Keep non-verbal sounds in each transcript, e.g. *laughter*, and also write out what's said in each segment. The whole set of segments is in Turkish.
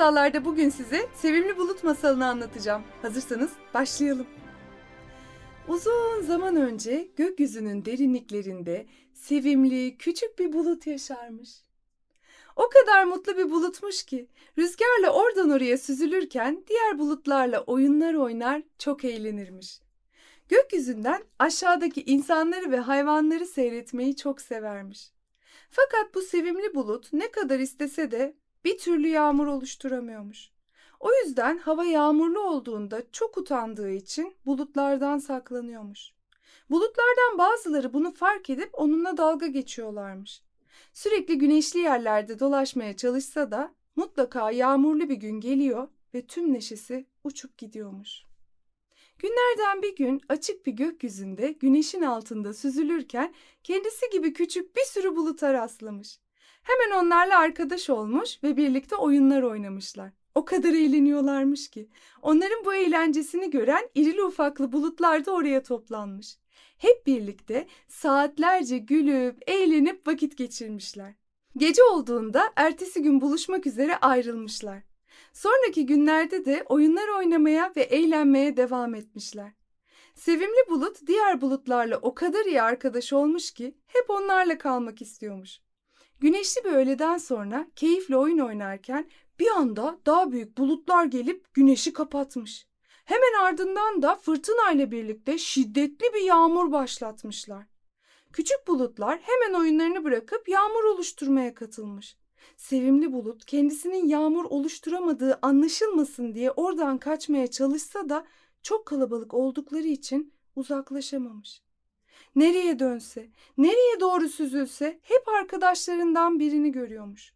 Masallarda bugün size Sevimli Bulut masalını anlatacağım. Hazırsanız başlayalım. Uzun zaman önce gökyüzünün derinliklerinde sevimli küçük bir bulut yaşarmış. O kadar mutlu bir bulutmuş ki rüzgarla oradan oraya süzülürken diğer bulutlarla oyunlar oynar, çok eğlenirmiş. Gökyüzünden aşağıdaki insanları ve hayvanları seyretmeyi çok severmiş. Fakat bu sevimli bulut ne kadar istese de bir türlü yağmur oluşturamıyormuş. O yüzden hava yağmurlu olduğunda çok utandığı için bulutlardan saklanıyormuş. Bulutlardan bazıları bunu fark edip onunla dalga geçiyorlarmış. Sürekli güneşli yerlerde dolaşmaya çalışsa da mutlaka yağmurlu bir gün geliyor ve tüm neşesi uçup gidiyormuş. Günlerden bir gün açık bir gökyüzünde güneşin altında süzülürken kendisi gibi küçük bir sürü buluta rastlamış. Hemen onlarla arkadaş olmuş ve birlikte oyunlar oynamışlar. O kadar eğleniyorlarmış ki. Onların bu eğlencesini gören irili ufaklı bulutlar da oraya toplanmış. Hep birlikte saatlerce gülüp eğlenip vakit geçirmişler. Gece olduğunda ertesi gün buluşmak üzere ayrılmışlar. Sonraki günlerde de oyunlar oynamaya ve eğlenmeye devam etmişler. Sevimli bulut diğer bulutlarla o kadar iyi arkadaş olmuş ki hep onlarla kalmak istiyormuş. Güneşli bir öğleden sonra keyifle oyun oynarken bir anda daha büyük bulutlar gelip güneşi kapatmış. Hemen ardından da fırtınayla birlikte şiddetli bir yağmur başlatmışlar. Küçük bulutlar hemen oyunlarını bırakıp yağmur oluşturmaya katılmış. Sevimli bulut kendisinin yağmur oluşturamadığı anlaşılmasın diye oradan kaçmaya çalışsa da çok kalabalık oldukları için uzaklaşamamış. Nereye dönse, nereye doğru süzülse hep arkadaşlarından birini görüyormuş.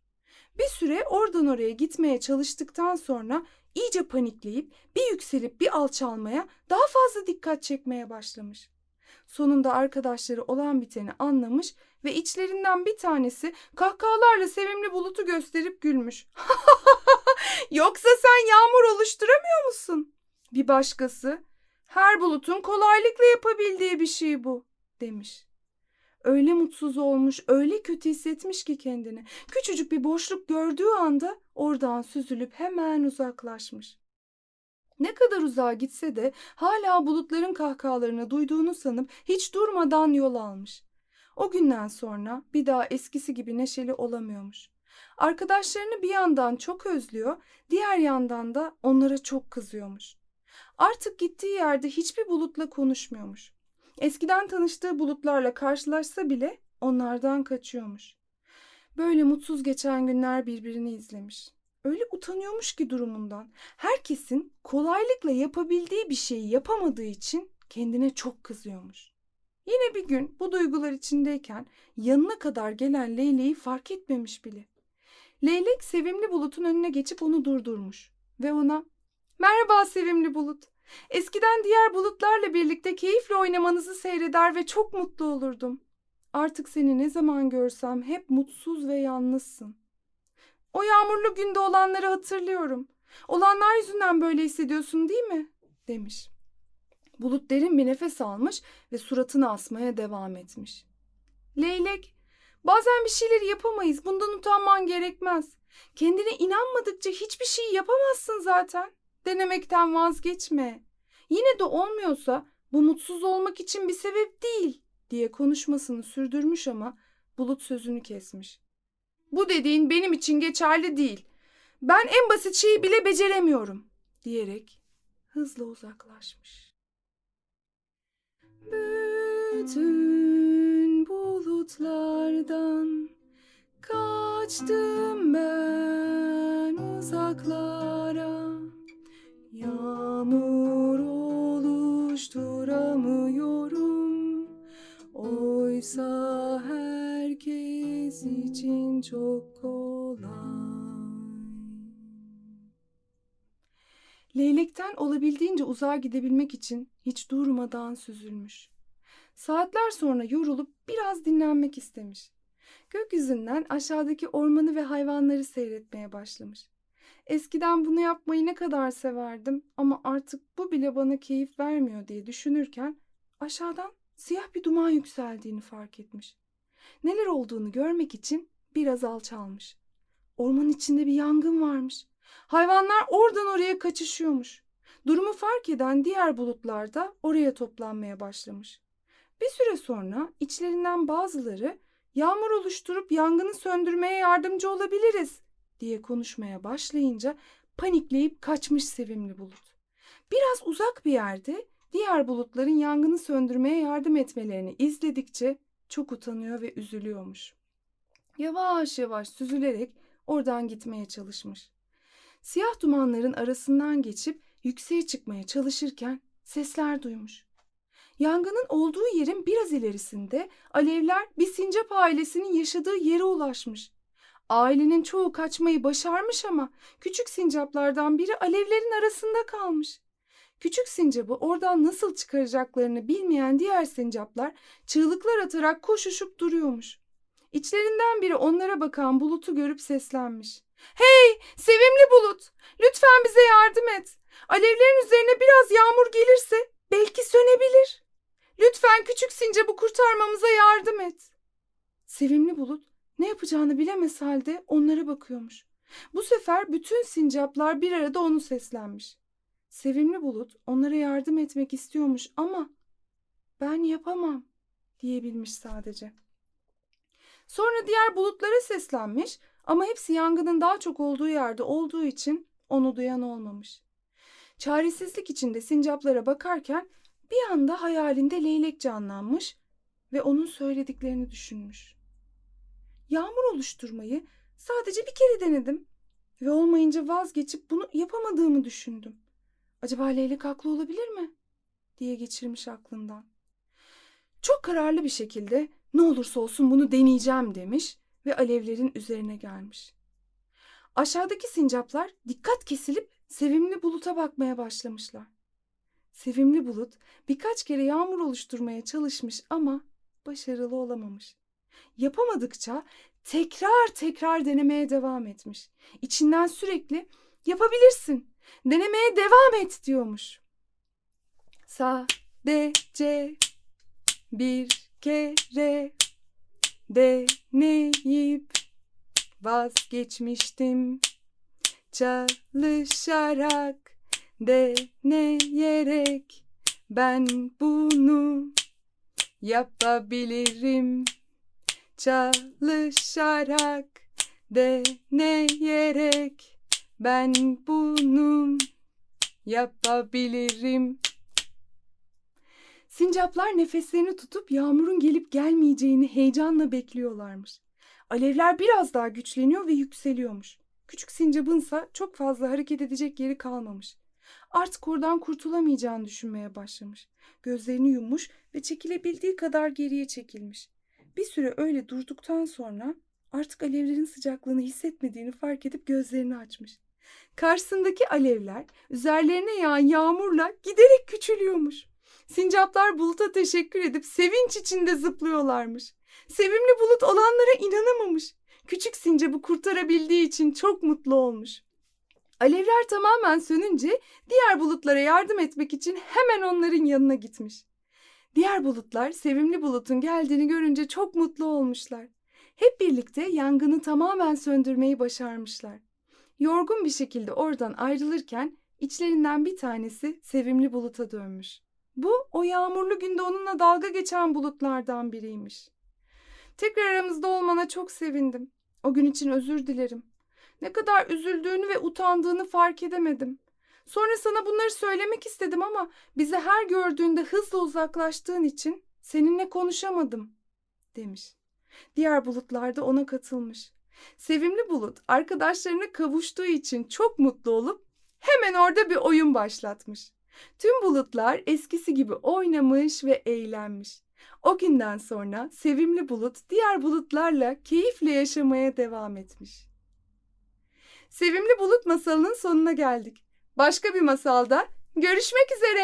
Bir süre oradan oraya gitmeye çalıştıktan sonra iyice panikleyip bir yükselip bir alçalmaya daha fazla dikkat çekmeye başlamış. Sonunda arkadaşları olan biteni anlamış ve içlerinden bir tanesi kahkahalarla sevimli bulutu gösterip gülmüş. *laughs* Yoksa sen yağmur oluşturamıyor musun? Bir başkası, her bulutun kolaylıkla yapabildiği bir şey bu, demiş. Öyle mutsuz olmuş, öyle kötü hissetmiş ki kendini. Küçücük bir boşluk gördüğü anda oradan süzülüp hemen uzaklaşmış. Ne kadar uzağa gitse de hala bulutların kahkahalarını duyduğunu sanıp hiç durmadan yol almış. O günden sonra bir daha eskisi gibi neşeli olamıyormuş. Arkadaşlarını bir yandan çok özlüyor, diğer yandan da onlara çok kızıyormuş. Artık gittiği yerde hiçbir bulutla konuşmuyormuş. Eskiden tanıştığı bulutlarla karşılaşsa bile onlardan kaçıyormuş. Böyle mutsuz geçen günler birbirini izlemiş. Öyle utanıyormuş ki durumundan. Herkesin kolaylıkla yapabildiği bir şeyi yapamadığı için kendine çok kızıyormuş. Yine bir gün bu duygular içindeyken yanına kadar gelen Leyleği fark etmemiş bile. Leylek sevimli bulutun önüne geçip onu durdurmuş ve ona "Merhaba sevimli bulut. Eskiden diğer bulutlarla birlikte keyifle oynamanızı seyreder ve çok mutlu olurdum. Artık seni ne zaman görsem hep mutsuz ve yalnızsın. O yağmurlu günde olanları hatırlıyorum. Olanlar yüzünden böyle hissediyorsun değil mi? demiş. Bulut derin bir nefes almış ve suratını asmaya devam etmiş. Leylek, bazen bir şeyleri yapamayız. Bundan utanman gerekmez. Kendine inanmadıkça hiçbir şey yapamazsın zaten. Denemekten vazgeçme. Yine de olmuyorsa bu mutsuz olmak için bir sebep değil diye konuşmasını sürdürmüş ama Bulut sözünü kesmiş. Bu dediğin benim için geçerli değil. Ben en basit şeyi bile beceremiyorum diyerek hızla uzaklaşmış. Bütün bulutlardan kaçtım ben uzaklara. İçin çok kolay. Leylekten olabildiğince uzağa gidebilmek için hiç durmadan süzülmüş. Saatler sonra yorulup biraz dinlenmek istemiş. Gökyüzünden aşağıdaki ormanı ve hayvanları seyretmeye başlamış. Eskiden bunu yapmayı ne kadar severdim ama artık bu bile bana keyif vermiyor diye düşünürken aşağıdan siyah bir duman yükseldiğini fark etmiş. Neler olduğunu görmek için biraz alçalmış. Ormanın içinde bir yangın varmış. Hayvanlar oradan oraya kaçışıyormuş. Durumu fark eden diğer bulutlar da oraya toplanmaya başlamış. Bir süre sonra içlerinden bazıları yağmur oluşturup yangını söndürmeye yardımcı olabiliriz diye konuşmaya başlayınca panikleyip kaçmış sevimli bulut. Biraz uzak bir yerde diğer bulutların yangını söndürmeye yardım etmelerini izledikçe çok utanıyor ve üzülüyormuş. Yavaş yavaş süzülerek oradan gitmeye çalışmış. Siyah dumanların arasından geçip yükseğe çıkmaya çalışırken sesler duymuş. Yangının olduğu yerin biraz ilerisinde alevler bir sincap ailesinin yaşadığı yere ulaşmış. Ailenin çoğu kaçmayı başarmış ama küçük sincaplardan biri alevlerin arasında kalmış. Küçük sincabı oradan nasıl çıkaracaklarını bilmeyen diğer sincaplar çığlıklar atarak koşuşup duruyormuş. İçlerinden biri onlara bakan bulutu görüp seslenmiş. Hey sevimli bulut lütfen bize yardım et. Alevlerin üzerine biraz yağmur gelirse belki sönebilir. Lütfen küçük sincabı kurtarmamıza yardım et. Sevimli bulut ne yapacağını bilemez halde onlara bakıyormuş. Bu sefer bütün sincaplar bir arada onu seslenmiş. Sevimli bulut onlara yardım etmek istiyormuş ama ben yapamam diyebilmiş sadece. Sonra diğer bulutlara seslenmiş ama hepsi yangının daha çok olduğu yerde olduğu için onu duyan olmamış. Çaresizlik içinde sincaplara bakarken bir anda hayalinde leylek canlanmış ve onun söylediklerini düşünmüş. Yağmur oluşturmayı sadece bir kere denedim ve olmayınca vazgeçip bunu yapamadığımı düşündüm. Acaba leylek haklı olabilir mi? diye geçirmiş aklından. Çok kararlı bir şekilde ne olursa olsun bunu deneyeceğim demiş ve alevlerin üzerine gelmiş. Aşağıdaki sincaplar dikkat kesilip sevimli buluta bakmaya başlamışlar. Sevimli bulut birkaç kere yağmur oluşturmaya çalışmış ama başarılı olamamış. Yapamadıkça tekrar tekrar denemeye devam etmiş. İçinden sürekli yapabilirsin, denemeye devam et diyormuş. Sadece bir kere deneyip vazgeçmiştim. Çalışarak, deneyerek ben bunu yapabilirim. Çalışarak, deneyerek ben bunu yapabilirim. Sincaplar nefeslerini tutup yağmurun gelip gelmeyeceğini heyecanla bekliyorlarmış. Alevler biraz daha güçleniyor ve yükseliyormuş. Küçük sincabınsa çok fazla hareket edecek yeri kalmamış. Artık oradan kurtulamayacağını düşünmeye başlamış. Gözlerini yummuş ve çekilebildiği kadar geriye çekilmiş. Bir süre öyle durduktan sonra artık alevlerin sıcaklığını hissetmediğini fark edip gözlerini açmış. Karşısındaki alevler üzerlerine yağan yağmurla giderek küçülüyormuş. Sincaplar buluta teşekkür edip sevinç içinde zıplıyorlarmış. Sevimli bulut olanlara inanamamış. Küçük sincabı kurtarabildiği için çok mutlu olmuş. Alevler tamamen sönünce diğer bulutlara yardım etmek için hemen onların yanına gitmiş. Diğer bulutlar sevimli bulutun geldiğini görünce çok mutlu olmuşlar. Hep birlikte yangını tamamen söndürmeyi başarmışlar. Yorgun bir şekilde oradan ayrılırken içlerinden bir tanesi sevimli buluta dönmüş. Bu o yağmurlu günde onunla dalga geçen bulutlardan biriymiş. Tekrar aramızda olmana çok sevindim. O gün için özür dilerim. Ne kadar üzüldüğünü ve utandığını fark edemedim. Sonra sana bunları söylemek istedim ama bizi her gördüğünde hızla uzaklaştığın için seninle konuşamadım, demiş. Diğer bulutlar da ona katılmış. Sevimli bulut arkadaşlarına kavuştuğu için çok mutlu olup hemen orada bir oyun başlatmış. Tüm bulutlar eskisi gibi oynamış ve eğlenmiş. O günden sonra sevimli bulut diğer bulutlarla keyifle yaşamaya devam etmiş. Sevimli bulut masalının sonuna geldik. Başka bir masalda görüşmek üzere.